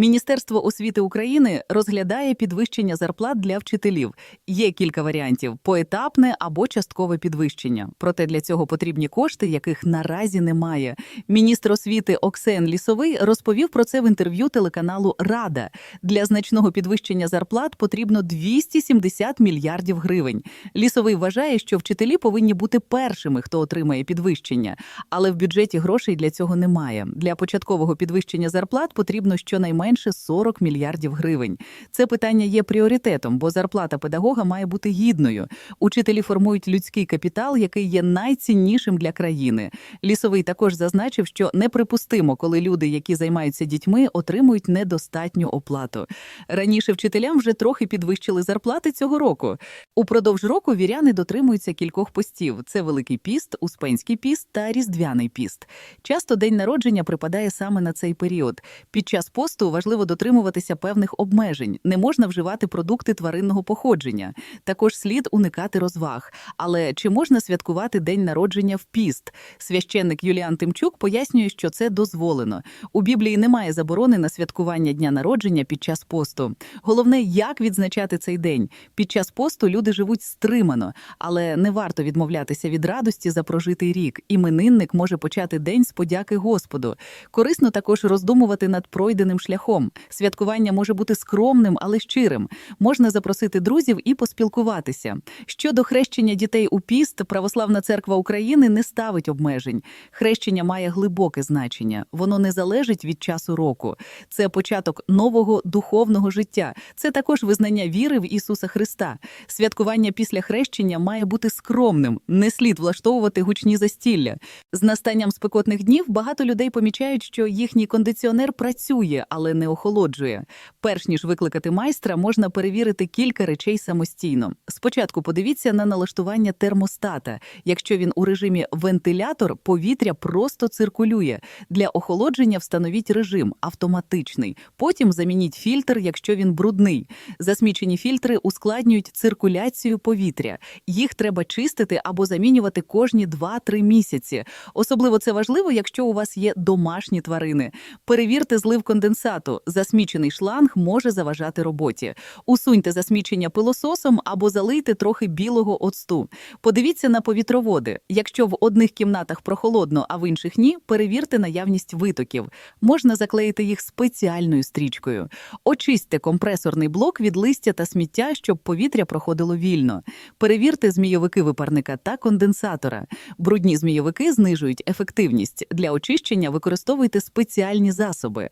Міністерство освіти України розглядає підвищення зарплат для вчителів. Є кілька варіантів: поетапне або часткове підвищення. Проте для цього потрібні кошти, яких наразі немає. Міністр освіти Оксен Лісовий розповів про це в інтерв'ю телеканалу Рада. Для значного підвищення зарплат потрібно 270 мільярдів гривень. Лісовий вважає, що вчителі повинні бути першими, хто отримає підвищення, але в бюджеті грошей для цього немає. Для початкового підвищення зарплат потрібно щонайменше 40 мільярдів гривень. Це питання є пріоритетом, бо зарплата педагога має бути гідною. Учителі формують людський капітал, який є найціннішим для країни. Лісовий також зазначив, що неприпустимо, коли люди, які займаються дітьми, отримують недостатню оплату. Раніше вчителям вже трохи підвищили зарплати цього року. Упродовж року віряни дотримуються кількох постів: це Великий піст, Успенський піст та Різдвяний піст. Часто день народження припадає саме на цей період. Під час посту важливо дотримуватися певних обмежень. Не можна вживати продукти тваринного походження. Також слід уникати розваг. Але чи можна святкувати день народження в піст? Священник Юліан Тимчук пояснює, що це дозволено. У Біблії немає заборони на святкування дня народження під час посту. Головне, як відзначати цей день. Під час посту люди живуть стримано, але не варто відмовлятися від радості за прожитий рік. Іменинник може почати день з подяки Господу. Корисно також роздумувати над пройденим шляхом. Святкування може бути скромним, але щирим. Можна запросити друзів і поспілкуватися. Щодо хрещення дітей у піст, Православна церква України не ставить обмежень. Хрещення має глибоке значення. Воно не залежить від часу року. Це початок нового духовного життя. Це також визнання віри в Ісуса Христа. Святкування після хрещення має бути скромним. Не слід влаштовувати гучні застілля. З настанням спекотних днів багато людей помічають, що їхній кондиціонер працює, але не охолоджує. Перш ніж викликати майстра, можна перевірити кілька речей самостійно. Спочатку подивіться на налаштування термостата. Якщо він у режимі вентилятор, повітря просто циркулює. Для охолодження встановіть режим автоматичний. Потім замініть фільтр, якщо він брудний. Засмічені фільтри ускладнюють циркуляцію повітря. Їх треба чистити або замінювати кожні 2-3 місяці. Особливо це важливо, якщо у вас є домашні тварини. Перевірте злив конденсату. Засмічений шланг може заважати роботі. Усуньте засмічення пилососом або залийте трохи білого оцту. Подивіться на повітроводи. Якщо в одних кімнатах прохолодно, а в інших ні, перевірте наявність витоків. Можна заклеїти їх спеціальною стрічкою. Очистьте компресорний блок від листя та сміття, щоб повітря проходило вільно. Перевірте змійовики випарника та конденсатора. Брудні змійовики знижують ефективність. Для очищення використовуйте спеціальні засоби.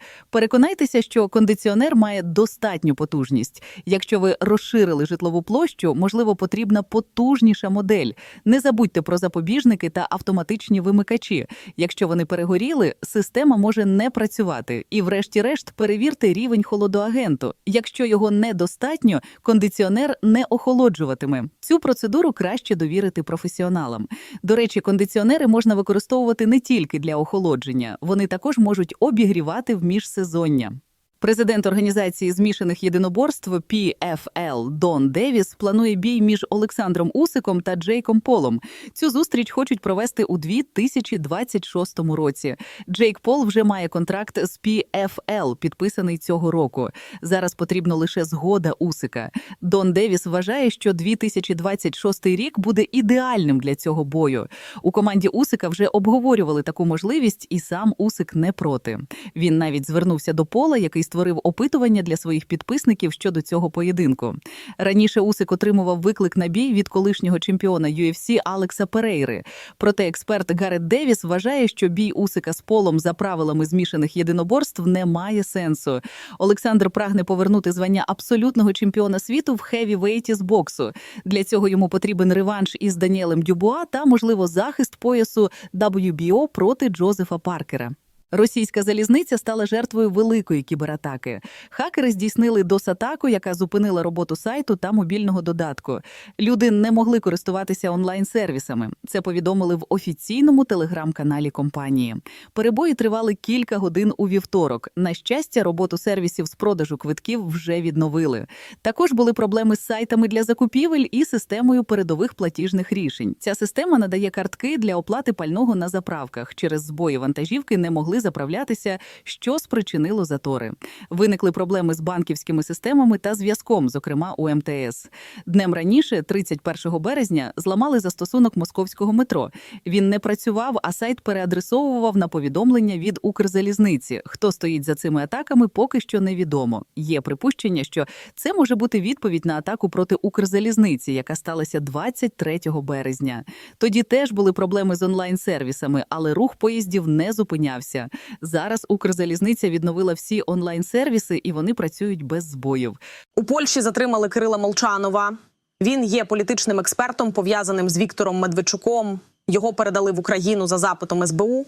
Переконайтеся, що кондиціонер має достатню потужність. Якщо ви розширили житлову площу, можливо, потрібна потужніша модель. Не забудьте про запобіжники та автоматичні вимикачі. Якщо вони перегоріли, система може не працювати. І, врешті-решт, перевірте рівень холодоагенту. Якщо його недостатньо, кондиціонер не охолоджуватиме. Цю процедуру краще довірити професіоналам. До речі, кондиціонери можна використовувати не тільки для охолодження, вони також можуть обігрівати в міжсезоння. Президент організації змішаних єдиноборств PFL Дон Девіс планує бій між Олександром Усиком та Джейком Полом. Цю зустріч хочуть провести у 2026 році. Джейк Пол вже має контракт з PFL, підписаний цього року. Зараз потрібно лише згода Усика. Дон Девіс вважає, що 2026 рік буде ідеальним для цього бою. У команді Усика вже обговорювали таку можливість, і сам Усик не проти. Він навіть звернувся до Пола, який створив опитування для своїх підписників щодо цього поєдинку. Раніше Усик отримував виклик на бій від колишнього чемпіона UFC Алекса Перейри. Проте експерт Гарет Девіс вважає, що бій Усика з полом за правилами змішаних єдиноборств не має сенсу. Олександр прагне повернути звання абсолютного чемпіона світу в хеві-вейті з боксу. Для цього йому потрібен реванш із Даніелем Дюбуа та, можливо, захист поясу WBO проти Джозефа Паркера. Російська залізниця стала жертвою великої кібератаки. Хакери здійснили DOS-атаку, яка зупинила роботу сайту та мобільного додатку. Люди не могли користуватися онлайн-сервісами. Це повідомили в офіційному телеграм-каналі компанії. Перебої тривали кілька годин у вівторок. На щастя, роботу сервісів з продажу квитків вже відновили. Також були проблеми з сайтами для закупівель і системою передових платіжних рішень. Ця система надає картки для оплати пального на заправках. Через збої вантажівки не могли почали заправлятися, що спричинило затори. Виникли проблеми з банківськими системами та зв'язком, зокрема у МТС. Днем раніше, 31 березня, зламали застосунок московського метро. Він не працював, а сайт переадресовував на повідомлення від Укрзалізниці. Хто стоїть за цими атаками, поки що невідомо. Є припущення, що це може бути відповідь на атаку проти Укрзалізниці, яка сталася 23 березня. Тоді теж були проблеми з онлайн-сервісами, але рух поїздів не зупинявся. Зараз Укрзалізниця відновила всі онлайн-сервіси, і вони працюють без збоїв. У Польщі затримали Кирила Молчанова. Він є політичним експертом, пов'язаним з Віктором Медведчуком. Його передали в Україну за запитом СБУ.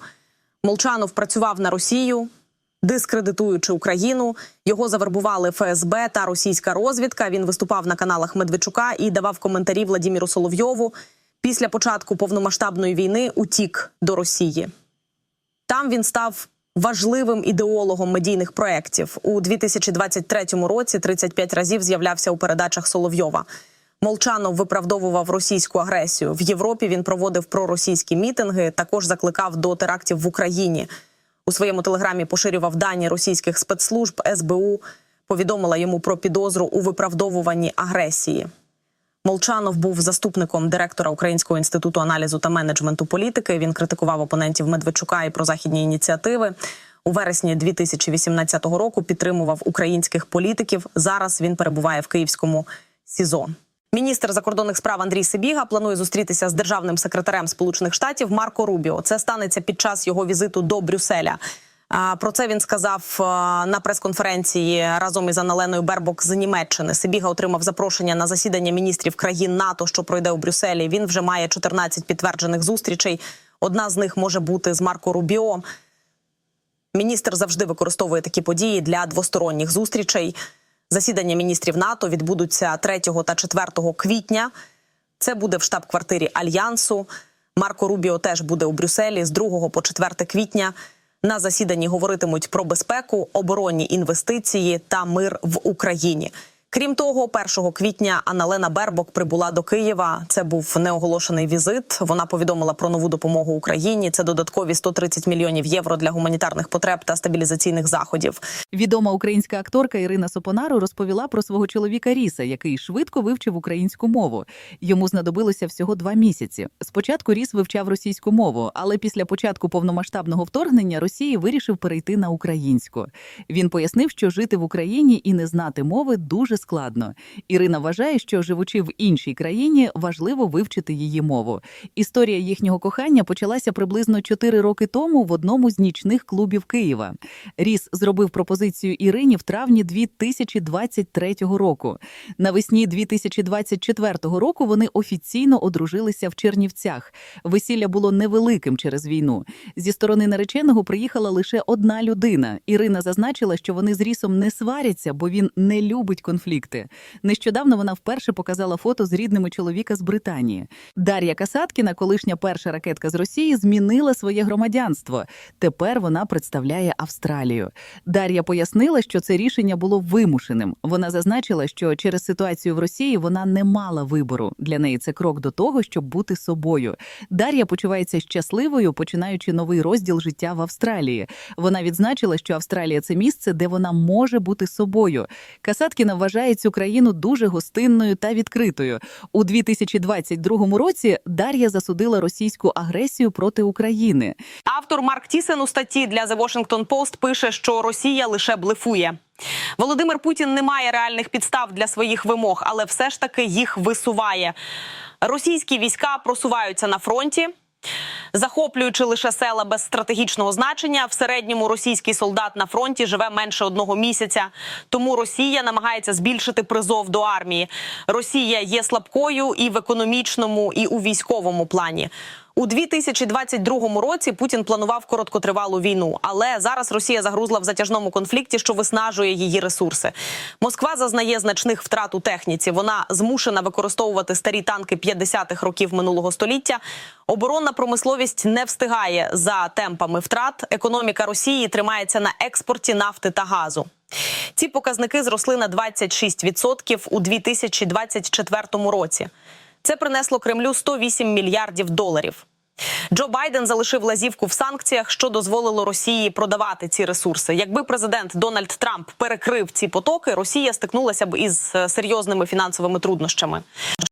Молчанов працював на Росію, дискредитуючи Україну. Його завербували ФСБ та російська розвідка. Він виступав на каналах Медведчука і давав коментарі Владіміру Соловйову. Після початку повномасштабної війни утік до Росії. Там він став важливим ідеологом медійних проєктів. У 2023 році 35 разів з'являвся у передачах Соловйова. Молчанов виправдовував російську агресію. В Європі він проводив проросійські мітинги, також закликав до терактів в Україні. У своєму телеграмі поширював дані російських спецслужб СБУ, повідомила йому про підозру у виправдовуванні агресії. Молчанов був заступником директора Українського інституту аналізу та менеджменту політики. Він критикував опонентів Медведчука і прозахідні ініціативи. У вересні 2018 року підтримував українських політиків. Зараз він перебуває в київському СІЗО. Міністр закордонних справ Андрій Сибіга планує зустрітися з державним секретарем Сполучених Штатів Марко Рубіо. Це станеться під час його візиту до Брюсселя. Про це він сказав на прес-конференції разом із Аналеною Бербок з Німеччини. Сибіга отримав запрошення на засідання міністрів країн НАТО, що пройде у Брюсселі. Він вже має 14 підтверджених зустрічей. Одна з них може бути з Марко Рубіо. Міністр завжди використовує такі події для двосторонніх зустрічей. Засідання міністрів НАТО відбудуться 3 та 4 квітня. Це буде в штаб-квартирі Альянсу. Марко Рубіо теж буде у Брюсселі з 2 по 4 квітня. На засіданні говоритимуть про безпеку, оборонні інвестиції та мир в Україні. Крім того, 1 квітня Аналена Бербок прибула до Києва. Це був неоголошений візит. Вона повідомила про нову допомогу Україні. Це додаткові 130 мільйонів євро для гуманітарних потреб та стабілізаційних заходів. Відома українська акторка Ірина Сопонару розповіла про свого чоловіка Ріса, який швидко вивчив українську мову. Йому знадобилося всього два місяці. Спочатку Ріс вивчав російську мову, але після початку повномасштабного вторгнення Росії вирішив перейти на українську. Він пояснив, що жити в Україні і не знати мови дуже складно. Ірина вважає, що живучи в іншій країні, важливо вивчити її мову. Історія їхнього кохання почалася приблизно 4 роки тому в одному з нічних клубів Києва. Ріс зробив пропозицію Ірині в травні 2023 року. Навесні 2024 року вони офіційно одружилися в Чернівцях. Весілля було невеликим через війну. Зі сторони нареченого приїхала лише одна людина. Ірина зазначила, що вони з Рісом не сваряться, бо він не любить конфлікти. Нещодавно вона вперше показала фото з рідними чоловіка з Британії. Дар'я Касаткіна, колишня перша ракетка з Росії, змінила своє громадянство. Тепер вона представляє Австралію. Дар'я пояснила, що це рішення було вимушеним. Вона зазначила, що через ситуацію в Росії вона не мала вибору. Для неї це крок до того, щоб бути собою. Дар'я почувається щасливою, починаючи новий розділ життя в Австралії. Вона відзначила, що Австралія це місце, де вона може бути собою. Касаткіна вважає цю країну дуже гостинною та відкритою. У 2022 році Дар'я засудила російську агресію проти України. Автор Марк Тісен у статті для The Washington Post пише, що Росія лише блефує. Володимир Путін не має реальних підстав для своїх вимог, але все ж таки їх висуває. Російські війська просуваються на фронті. Захоплюючи лише села без стратегічного значення, в середньому російський солдат на фронті живе менше одного місяця. Тому Росія намагається збільшити призов до армії. Росія є слабкою і в економічному, і у військовому плані. У 2022 році Путін планував короткотривалу війну, але зараз Росія загрузла в затяжному конфлікті, що виснажує її ресурси. Москва зазнає значних втрат у техніці. Вона змушена використовувати старі танки 50-х років минулого століття. Оборонна промисловість не встигає за темпами втрат. Економіка Росії тримається на експорті нафти та газу. Ці показники зросли на 26% у 2024 році. Це принесло Кремлю 108 мільярдів доларів. Джо Байден залишив лазівку в санкціях, що дозволило Росії продавати ці ресурси. Якби президент Дональд Трамп перекрив ці потоки, Росія стикнулася б із е, серйозними фінансовими труднощами.